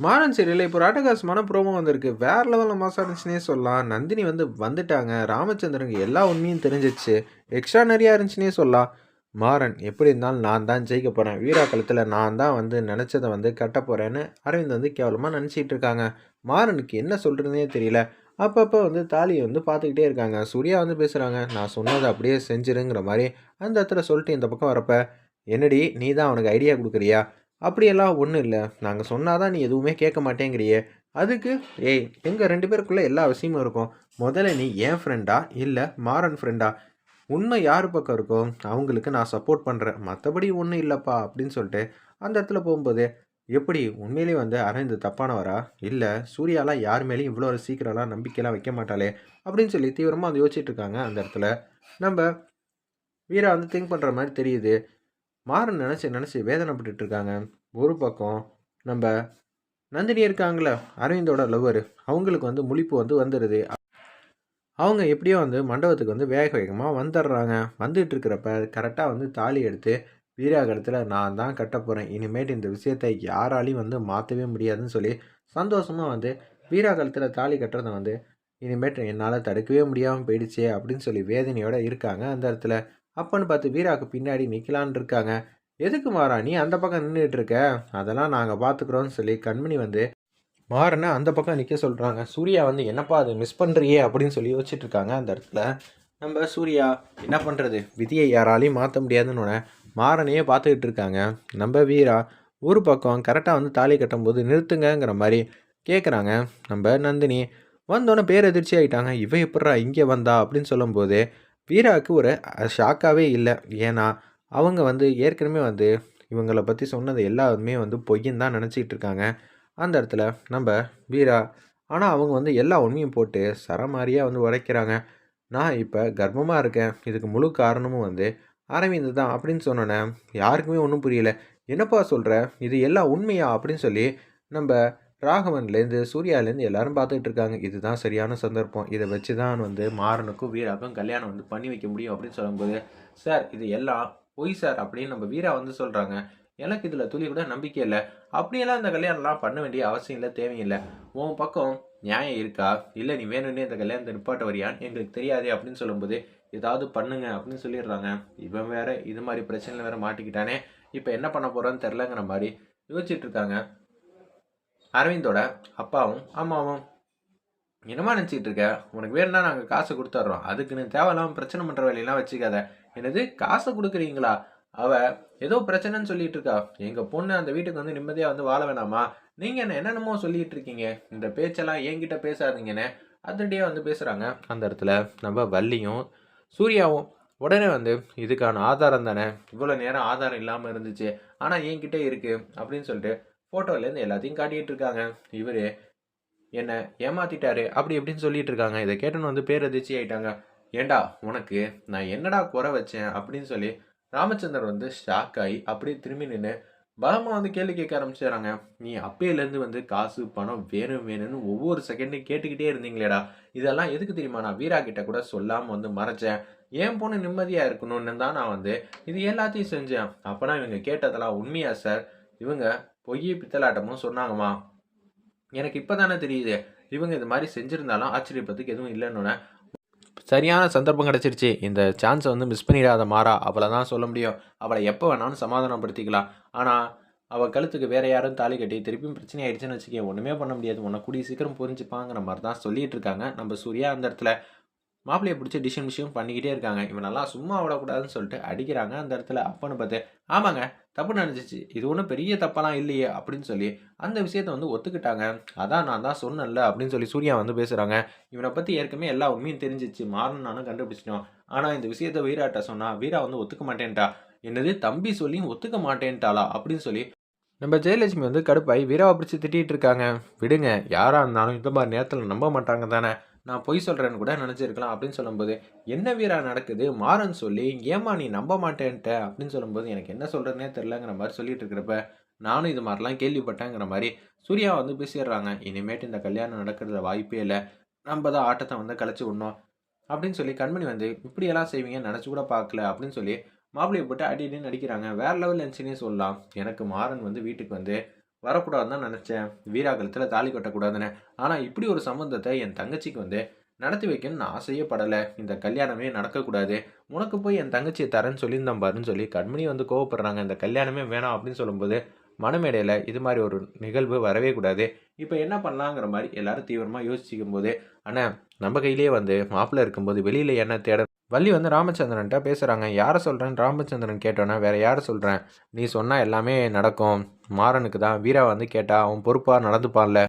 மாறன் சீரியலில் இப்போ ஒரு அட்டகாசமான ப்ரோமோ வந்திருக்கு. வேற லெவலில் மாசம் இருந்துச்சுன்னே சொல்லலாம். நந்தினி வந்து வந்துட்டாங்க. ராமச்சந்திரனுக்கு எல்லா உண்மையும் தெரிஞ்சிச்சு. எக்ஸ்ட்ரா நிறையா இருந்துச்சுன்னே சொல்லலாம். மாறன் எப்படி இருந்தாலும் நான் தான் ஜெயிக்க போகிறேன் வீரா களத்தில் நான் தான் வந்து நினச்சதை வந்து கட்ட போகிறேன்னு அரவிந்த் வந்து கேவலமாக நினச்சிட்டு இருக்காங்க. மாறனுக்கு என்ன சொல்கிறதுனே தெரியல. அப்பப்போ வந்து தாலியை வந்து பார்த்துக்கிட்டே இருக்காங்க. சூர்யா வந்து பேசுகிறாங்க நான் சொன்னதை அப்படியே செஞ்சிருங்கிற மாதிரி அந்த இடத்துல சொல்லிட்டு இந்த பக்கம் வரப்ப என்னடி நீ தான் அவனுக்கு ஐடியா கொடுக்குறியா? அப்படியெல்லாம் ஒன்றும் இல்லை. நாங்கள் சொன்னால் தான் நீ எதுவுமே கேட்க மாட்டேங்கிறியே. அதுக்கு ஏய் எங்கள் ரெண்டு பேருக்குள்ளே எல்லா விஷயமும் இருக்கும். முதல்ல நீ என் ஃப்ரெண்டா இல்லை மாறன் ஃப்ரெண்டா உண்மை யார் பக்கம் இருக்கோ அவங்களுக்கு நான் சப்போர்ட் பண்ணுறேன் மற்றபடி ஒன்றும் இல்லைப்பா அப்படின்னு சொல்லிட்டு அந்த இடத்துல போகும்போது எப்படி உண்மையிலேயே வந்து அரவிந்த் தப்பானவரா? இல்லை சூர்யாலாம் யார் மேலேயும் இவ்வளோ ஒரு சீக்கிரம்லாம் நம்பிக்கையெல்லாம் வைக்க மாட்டாளே? அப்படின்னு சொல்லி தீவிரமாக வந்து யோசிச்சுட்டு இருக்காங்க அந்த இடத்துல. நம்ம வீரா வந்து திங்க் பண்ணுற மாதிரி தெரியுது. மாறன் நினச்சி நினச்சி வேதனைப்பட்டு இருக்காங்க. ஒரு பக்கம் நம்ம நந்தினி இருக்காங்களே அரவிந்தோட லவ்வர் அவங்களுக்கு வந்து முழிப்பு வந்து வந்துடுது அவங்க எப்படியோ வந்து மண்டபத்துக்கு வந்து வேக வேகமாக வந்துடுறாங்க. வந்துட்டு இருக்கிறப்ப கரெக்டாக வந்து தாலி எடுத்து வீராகரத்தில் நான் தான் கட்ட போகிறேன் இனிமேட்டு இந்த விஷயத்தை யாராலையும் வந்து மாற்றவே முடியாதுன்னு சொல்லி சந்தோஷமாக வந்து வீராகலத்தில் தாலி கட்டுறதை வந்து இனிமேட்டு என்னால் தடுக்கவே முடியாமல் போயிடுச்சே அப்படின்னு சொல்லி வேதனையோடு இருக்காங்க அந்த இடத்துல. அப்பன்னு பார்த்து வீராவுக்கு பின்னாடி நிற்கலான் இருக்காங்க. எதுக்கு மாறா? நீ அந்த பக்கம் நின்றுட்டு இருக்க அதெல்லாம் நாங்கள் பார்த்துக்குறோன்னு சொல்லி கண்மணி வந்து மாறனை அந்த பக்கம் நிற்க சொல்கிறாங்க சூர்யா வந்து என்னப்பா அது மிஸ் பண்ணுறியே அப்படின்னு சொல்லி யோசிச்சுட்டு இருக்காங்க அந்த இடத்துல. நம்ம சூர்யா என்ன பண்ணுறது விதியை யாராலையும் மாற்ற முடியாதுன்னு மாறனையே பார்த்துக்கிட்டு இருக்காங்க நம்ம வீரா ஒரு பக்கம் கரெக்டாக வந்து தாலி கட்டும்போது நிறுத்துங்கங்கிற மாதிரி கேட்குறாங்க நம்ம நந்தினி வந்தோடனே பேரதிர்ச்சி ஆகிட்டாங்க இவன் எப்பட்றா இங்கே வந்தா? அப்படின்னு சொல்லும்போது வீராவுக்கு ஒரு ஷாக்காகவே இல்லை. ஏன்னா அவங்க வந்து ஏற்கனவே வந்து இவங்களை பற்றி சொன்னது எல்லாருமே வந்து பொய்யன்னு தான் நினச்சிக்கிட்டு இருக்காங்க. அந்த இடத்துல நம்ம வீரா ஆனால் அவங்க வந்து எல்லா உண்மையும் போட்டு சரமாரியாக வந்து உடைக்கிறாங்க. நான் இப்போ கர்ப்பமாக இருக்கேன். இதுக்கு முழு காரணமும் வந்து அரவிந்த் தான் அப்படின்னு சொன்னோன்னே யாருக்குமே ஒன்றும் புரியல. என்னப்பா சொல்கிற இது எல்லா உண்மையா? அப்படின்னு சொல்லி நம்ம ராகவன்லேருந்து சூர்யாலேருந்து எல்லாரும் பார்த்துட்டு இருக்காங்க இதுதான் சரியான சந்தர்ப்பம். இதை வச்சு தான் வந்து மாறனுக்கும் வீராக்கும் கல்யாணம் வந்து பண்ணி வைக்க முடியும் அப்படின்னு சொல்லும்போது சார் இது எல்லாம் பொய் சார் அப்படின்னு நம்ம வீரா வந்து சொல்கிறாங்க எனக்கு இதில் துளி கூட நம்பிக்கை இல்லை. அப்படியெல்லாம் இந்த கல்யாணம்லாம் பண்ண வேண்டிய அவசியம் இல்லை தேவையில்லை. உன் பக்கம் நியாயம் இருக்கா? இல்லை நீ வேணும்னே இந்த கல்யாணத்தை நிப்பாட்ட வரியான்னு எங்களுக்கு தெரியாதே அப்படின்னு சொல்லும்போது ஏதாவது பண்ணுங்க அப்படின்னு சொல்லிடுறாங்க. இவன் வேற இது மாதிரி பிரச்சனையில் வேற மாட்டிக்கிட்டானே. இப்போ என்ன பண்ண போகிறான்னு தெரிலங்கிற மாதிரி யோசிச்சுட்டு இருக்காங்க. அரவிந்தோட அப்பாவும் அம்மாவும் என்னமா நினச்சிட்டு இருக்க உனக்கு வேணும்னா நாங்கள் காசு கொடுத்துட்றோம் அதுக்கு நீ தேவையில்லாமல் பிரச்சனை பண்ணுற வேலையெல்லாம் வச்சுக்காத. என்னது காசை கொடுக்குறீங்களா? அவ ஏதோ பிரச்சனைன்னு சொல்லிட்டு இருக்கா எங்கள் பொண்ணு அந்த வீட்டுக்கு வந்து நிம்மதியாக வந்து வாழ வேணாமா? நீங்கள் என்ன என்னென்னமோ சொல்லிட்டு இருக்கீங்க இந்த பேச்செல்லாம் என்கிட்ட பேசாதீங்கன்னு அதிரடியா வந்து பேசுகிறாங்க அந்த இடத்துல நம்ம வள்ளியும் சூர்யாவும் உடனே வந்து இதுக்கான ஆதாரம் தானே? இவ்வளோ நேரம் ஆதாரம் இல்லாமல் இருந்துச்சு. ஆனால் என்கிட்ட இருக்குது அப்படின்னு சொல்லிட்டு ஃபோட்டோலேருந்து எல்லாத்தையும் காட்டிகிட்டு இருக்காங்க. இவர் என்னை ஏமாத்திட்டாரு அப்படி இப்படின்னு சொல்லிட்டு இருக்காங்க. இதை கேட்டோன்னு வந்து பேரதிர்ச்சி ஆயிட்டாங்க. ஏண்டா உனக்கு நான் என்னடா குறை வச்சேன் அப்படின்னு சொல்லி ராமச்சந்திரன் வந்து ஷாக் ஆகி அப்படியே திரும்பி நின்று பலமாக வந்து கேள்வி கேட்க ஆரம்பிச்சிடறாங்க நீ அப்பையிலேருந்து வந்து காசு பணம் வேணும் வேணும்னு ஒவ்வொரு செகண்டும் கேட்டுக்கிட்டே இருந்தீங்களேடா. இதெல்லாம் எதுக்கு தெரியுமா? நான் வீரா கிட்ட கூட சொல்லாமல் வந்து மறைச்சேன். ஏன் பொண்ணு நிம்மதியாக இருக்கணும்னு தான் நான் வந்து இது எல்லாத்தையும் செஞ்சேன். அப்போனா இவங்க கேட்டதெல்லாம் உண்மையா சார் இவங்க பொய் பித்தலாட்டமும் சொன்னாங்கம்மா. எனக்கு இப்போ தானே தெரியுது. இவங்க இது மாதிரி செஞ்சுருந்தாலும் ஆச்சரியப்பதுக்கு எதுவும் இல்லைன்னு சரியான சந்தர்ப்பம் கிடச்சிருச்சு. இந்த சான்ஸை வந்து மிஸ் பண்ணிடாத மாறா. அவளை தான் சொல்ல முடியும். அவளை எப்போ வேணாலும் சமாதானப்படுத்திக்கலாம். ஆனால் அவள் கழுத்துக்கு வேறு யாரும் தாலி கட்டி திருப்பியும் பிரச்சனை ஆயிடுச்சுன்னு வச்சுக்கேன் ஒன்றுமே பண்ண முடியாது. உன்னை கூடிய சீக்கிரம் புரிஞ்சுப்பாங்கிற மாதிரி தான் சொல்லிகிட்டு இருக்காங்க. நம்ம சூர்யா அந்த இடத்துல. மாப்பிள்ளையை பிடிச்சி டிஷன் விஷயம் பண்ணிக்கிட்டே இருக்காங்க. இவனெல்லாம் சும்மா விடக்கூடாதுன்னு சொல்லிட்டு அடிக்கிறாங்க அந்த இடத்துல அப்பன்னு பார்த்து ஆமாங்க தப்பு நினச்சிச்சு இது ஒன்றும் பெரிய தப்பெல்லாம் இல்லையே அப்படின்னு சொல்லி அந்த விஷயத்த வந்து ஒத்துக்கிட்டாங்க. அதான் நான் தான் சொன்னேன்ல அப்படின்னு சொல்லி சூர்யா வந்து பேசுகிறாங்க இவனை பற்றி ஏற்கனவே எல்லா உண்மையும் தெரிஞ்சிச்சு. மாறணும் நானும் கண்டுபிடிச்சிட்டோம். ஆனால் இந்த விஷயத்த வீராட்ட சொன்னால் வீரா வந்து ஒத்துக்க மாட்டேன்ட்டா. என்னது தம்பி சொல்லியும் ஒத்துக்க மாட்டேன்ட்டாளா? அப்படின்னு சொல்லி நம்ம ஜெயலட்சுமி வந்து கடுப்பாய் வீராவை பிடிச்சி திட்டிகிட்டு இருக்காங்க. விடுங்க யாராக இருந்தாலும் இந்த மாதிரி நேரத்தில் நம்ப மாட்டாங்க தானே? நான் பொய் சொல்கிறேன்னு கூட நினச்சிருக்கலாம் அப்படின்னு சொல்லும்போது என்ன வீரா நடக்குது? மாறன்னு சொல்லி ஏமா நீ நம்ப மாட்டேன்ட்ட? அப்படின்னு சொல்லும்போது எனக்கு என்ன சொல்கிறதுனே தெரிலங்கிற மாதிரி சொல்லிட்டு இருக்கிறப்ப நானும் இது மாதிரிலாம் கேள்விப்பட்டேங்கிற மாதிரி சூர்யா வந்து பேசிடுறாங்க. இனிமேட்டு இந்த கல்யாணம் நடக்கிறத வாய்ப்பே இல்லை. நம்ம தான் ஆட்டத்தை வந்து கழிச்சு விடணும். அப்படின்னு சொல்லி கண்மணி வந்து இப்படியெல்லாம் செய்வீங்க நினச்சி கூட பார்க்கல. அப்படின்னு சொல்லி மாப்பிள்ளையை போட்டு அடி அடி நடிக்கிறாங்க வேற லெவல் இருந்துச்சுன்னே சொல்லலாம். எனக்கு மாறன் வந்து வீட்டுக்கு வந்து வரக்கூடாதுன்னு தான் நினச்சேன். வீரா கழுத்தில் தாலி கட்டக்கூடாதுன்னு. ஆனால் இப்படி ஒரு சம்மந்தத்தை என் தங்கச்சிக்கு வந்து நடத்தி வைக்கணும்னு ஆசையப்படலை ஆசையே படலை. இந்த கல்யாணமே நடக்கக்கூடாது. உனக்கு போய் என் தங்கச்சியை தரேன்னு சொல்லியிருந்தான் பாருன்னு சொல்லி கண்மணி வந்து கோவப்படுறாங்க. இந்த கல்யாணமே வேணாம் அப்படின்னு சொல்லும்போது மனமேடையில் இது மாதிரி ஒரு நிகழ்வு வரவே கூடாது. இப்போ என்ன பண்ணலாங்கிற மாதிரி எல்லாரும் தீவிரமாக யோசிச்சுக்கும் போது நம்ம கையிலேயே வந்து மாப்பிள்ளை இருக்கும்போது வெளியில் என்ன தேட வள்ளி வந்து ராமச்சந்திரன்ட்ட பேசுகிறாங்க யாரை சொல்கிறேன்னு ராமச்சந்திரன் கேட்டோன்னே வேறு யாரை சொல்கிறேன் நீ சொன்னால் எல்லாமே நடக்கும். மாறனுக்கு தான். வீரா வந்து கேட்டா அவன் பொறுப்பாக நடந்துப்பான்ல.